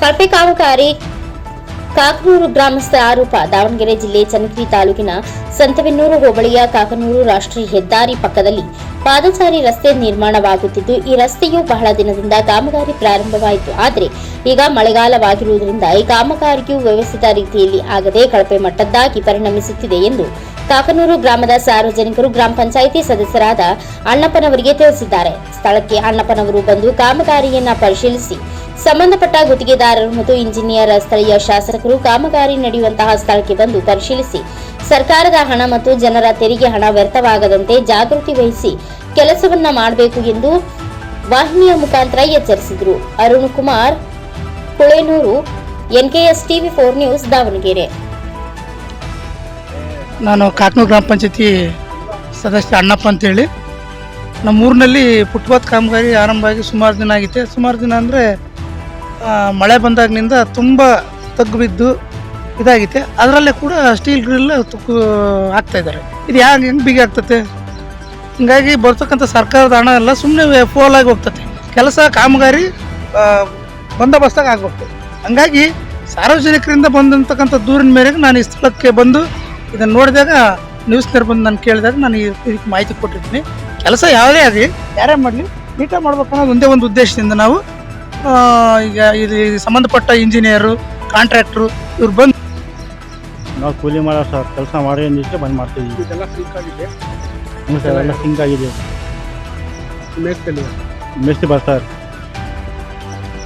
ಕಳಪೆ ಕಾಮಗಾರಿ ಕಾಕನೂರು ಗ್ರಾಮಸ್ಥ ಆರೋಪ. ದಾವಣಗೆರೆ ಜಿಲ್ಲೆ ಚನ್ನಗಿರಿ ತಾಲೂಕಿನ ಸಂತವೆನ್ನೂರು ಹೋಬಳಿಯ ಕಾಕನೂರು ರಾಷ್ಟ್ರೀಯ ಹೆದ್ದಾರಿ ಪಕ್ಕದಲ್ಲಿ ಪಾದಚಾರಿ ರಸ್ತೆ ನಿರ್ಮಾಣವಾಗುತ್ತಿದ್ದು, ಈ ರಸ್ತೆಯು ಬಹಳ ದಿನದಿಂದ ಕಾಮಗಾರಿ ಪ್ರಾರಂಭವಾಯಿತು. ಆದರೆ ಈಗ ಮಳೆಗಾಲವಾಗಿರುವುದರಿಂದ ಈ ಕಾಮಗಾರಿಯು ವ್ಯವಸ್ಥಿತ ರೀತಿಯಲ್ಲಿ ಆಗದೆ ಕಳಪೆ ಮಟ್ಟದ್ದಾಗಿ ಪರಿಣಮಿಸುತ್ತಿದೆ ಎಂದು ಕಾಕನೂರು ಗ್ರಾಮದ ಸಾರ್ವಜನಿಕರು ಗ್ರಾಮ ಪಂಚಾಯಿತಿ ಸದಸ್ಯರಾದ ಅಣ್ಣಪ್ಪನವರಿಗೆ ತಿಳಿಸಿದ್ದಾರೆ. ಸ್ಥಳಕ್ಕೆ ಅಣ್ಣಪ್ಪನವರು ಬಂದು ಕಾಮಗಾರಿಯನ್ನ ಪರಿಶೀಲಿಸಿ ಸಂಬಂಧಪಟ್ಟ ಗುತ್ತಿಗೆದಾರರು ಮತ್ತು ಇಂಜಿನಿಯರ್, ಸ್ಥಳೀಯ ಶಾಸಕರು ಕಾಮಗಾರಿ ನಡೆಯುವಂತಹ ಸ್ಥಳಕ್ಕೆ ಬಂದು ಪರಿಶೀಲಿಸಿ. ಸರ್ಕಾರದ ಹಣ ಮತ್ತು ಜನರ ತೆರಿಗೆ ಹಣ ವ್ಯರ್ಥವಾಗದಂತೆ ಜಾಗೃತಿ ವಹಿಸಿ ಕೆಲಸವನ್ನ ಮಾಡಬೇಕು ಎಂದು ವಾಹಿನಿಯ ಮುಖಾಂತರ ಎಚ್ಚರಿಸಿದರು. Arun Kumar, Kulenur, NKS TV four news, Davanagere. ನಾನು ಕಾಟ್ನೂರು ಗ್ರಾಮ ಪಂಚಾಯತಿ ಸದಸ್ಯ ಅಣ್ಣಪ್ಪ ಅಂತೇಳಿ. ನಮ್ಮ ಊರಿನಲ್ಲಿ ಫುಟ್ಪಾತ್ ಕಾಮಗಾರಿ ಆರಂಭ ಆಗಿ ಸುಮಾರು ದಿನ ಆಗಿದೆ. ಸುಮಾರು ದಿನ ಅಂದರೆ ಮಳೆ ಬಂದಾಗಿನಿಂದ ತುಂಬ ತಗ್ಗು ಬಿದ್ದು ಇದಾಗಿದೆ ಅದರಲ್ಲೇ ಕೂಡ ಸ್ಟೀಲ್ ಗ್ರಿಲ್ ತುಕ್ಕು ಹಾಕ್ತಾ ಇದ್ದಾರೆ. ಇದು ಯಾಕೆ ಹೆಂಗೆ ಬಿಗಿ ಆಗ್ತತೆ? ಹಿಂಗಾಗಿ ಬರ್ತಕ್ಕಂಥ ಸರ್ಕಾರದ ಹಣ ಎಲ್ಲ ಸುಮ್ಮನೆ ಫೋಲ್ ಆಗಿ ಹೋಗ್ತತೆ. ಕೆಲಸ, ಕಾಮಗಾರಿ ಬಂದೋಬಸ್ತಾಗ ಆಗ್ಬೇಕು. ಹಂಗಾಗಿ ಸಾರ್ವಜನಿಕರಿಂದ ಬಂದಂತಕ್ಕಂಥ ದೂರಿನ ಮೇರೆಗೆ ನಾನು ಈ ಸ್ಥಳಕ್ಕೆ ಬಂದು ಇದನ್ನು ನೋಡಿದಾಗ ನ್ಯೂಸ್ನವ್ರು ಬಂದು ನಾನು ಕೇಳಿದಾಗ ನಾನು ಇದಕ್ಕೆ ಮಾಹಿತಿ ಕೊಟ್ಟಿದ್ದೀನಿ ಕೆಲಸ ಯಾವುದೇ ಆಗಲಿ, ಯಾರೇ ಮಾಡಲಿ ನೀಟಾಗಿ ಮಾಡ್ಬೇಕು ಅನ್ನೋದು ಒಂದೇ ಒಂದು ಉದ್ದೇಶದಿಂದ ನಾವು ಈಗ ಇದು ಇದು ಸಂಬಂಧಪಟ್ಟ ಇಂಜಿನಿಯರು ಕಾಂಟ್ರಾಕ್ಟ್ರು ಇವ್ರು ಬಂದು ನಾವು ಕೂಲಿ ಮಾಡೋ ಸರ್ ಕೆಲಸ ಮಾಡಿ ನಿಂತು ಬಂದ್ ಮಾಡ್ತಿದ್ವಿ. ಇದೆಲ್ಲ ಸಿಂಕ್ ಆಗಿದೆ. ಹ್ಞೂ ಸರ್ ಎಲ್ಲ ಸಿಂಕ್ ಆಗಿದೆ. ಮೇಸ್ಟಲ್ಲಿ ಮೆಸ್ಟ್ ಬರ್ತಾರೆ.